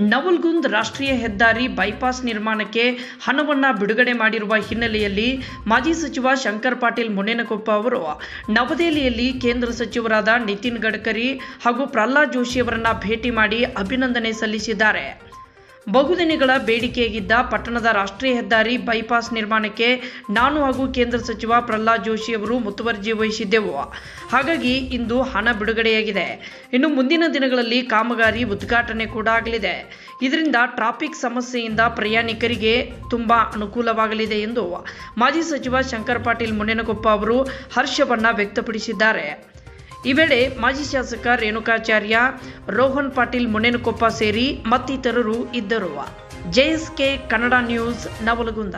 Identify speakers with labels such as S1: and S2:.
S1: ನವಲ್ಗುಂದ್ ರಾಷ್ಟ್ರೀಯ ಹೆದ್ದಾರಿ ಬೈಪಾಸ್ ನಿರ್ಮಾಣಕ್ಕೆ ಹಣವನ್ನು ಬಿಡುಗಡೆ ಮಾಡಿರುವ ಹಿನ್ನೆಲೆಯಲ್ಲಿ ಮಾಜಿ ಸಚಿವ ಶಂಕರ್ ಪಾಟೀಲ್ ಮುನೇನಕೊಪ್ಪ ಅವರು ನವದೆಹಲಿಯಲ್ಲಿ ಕೇಂದ್ರ ಸಚಿವರಾದ ನಿತಿನ್ ಗಡ್ಕರಿ ಹಾಗೂ ಪ್ರಹ್ಲಾದ್ ಜೋಶಿಯವರನ್ನು ಭೇಟಿ ಮಾಡಿ ಅಭಿನಂದನೆ ಸಲ್ಲಿಸಿದ್ದಾರೆ. ಬಹುದಿನಗಳ ಬೇಡಿಕೆಯಾಗಿದ್ದ ಪಟ್ಟಣದ ರಾಷ್ಟ್ರೀಯ ಹೆದ್ದಾರಿ ಬೈಪಾಸ್ ನಿರ್ಮಾಣಕ್ಕೆ ನಾನು ಹಾಗೂ ಕೇಂದ್ರ ಸಚಿವ ಪ್ರಹ್ಲಾದ್ ಜೋಶಿ ಅವರು ಮುತುವರ್ಜಿ ವಹಿಸಿದ್ದೆವು. ಹಾಗಾಗಿ ಇಂದು ಹಣ ಬಿಡುಗಡೆಯಾಗಿದೆ. ಇನ್ನು ಮುಂದಿನ ದಿನಗಳಲ್ಲಿ ಕಾಮಗಾರಿ ಉದ್ಘಾಟನೆ ಕೂಡ ಆಗಲಿದೆ. ಇದರಿಂದ ಟ್ರಾಫಿಕ್ ಸಮಸ್ಯೆಯಿಂದ ಪ್ರಯಾಣಿಕರಿಗೆ ತುಂಬ ಅನುಕೂಲವಾಗಲಿದೆ ಎಂದು ಮಾಜಿ ಸಚಿವ ಶಂಕರ್ ಪಾಟೀಲ್ ಮುನೇನಕೊಪ್ಪ ಅವರು ಹರ್ಷವನ್ನ ವ್ಯಕ್ತಪಡಿಸಿದ್ದಾರೆ. ಈ ವೇಳೆ ಮಾಜಿ ಶಾಸಕ ರೇಣುಕಾಚಾರ್ಯ ರೋಹನ್ ಪಾಟೀಲ್ ಮುನೇನಕೊಪ್ಪ ಸೇರಿ ಮತ್ತಿತರರು ಇದ್ದರು. JSK Kannada news Navalgund.